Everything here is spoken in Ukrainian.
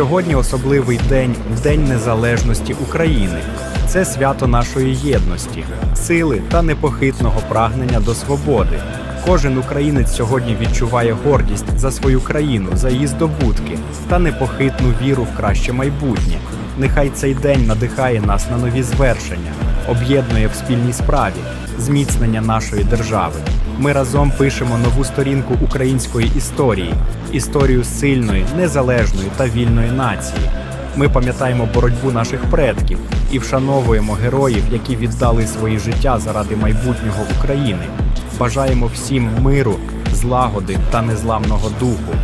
Сьогодні особливий день День Незалежності України. Це свято нашої єдності, сили та непохитного прагнення до свободи. Кожен українець сьогодні відчуває гордість за свою країну, за її здобутки та непохитну віру в краще майбутнє. Нехай цей день надихає нас на нові звершення, об'єднує в спільній справі, зміцнення нашої держави. Ми разом пишемо нову сторінку української історії, історію сильної, незалежної та вільної нації. Ми пам'ятаємо боротьбу наших предків і вшановуємо героїв, які віддали свої життя заради майбутнього України. Бажаємо всім миру, злагоди та незламного духу.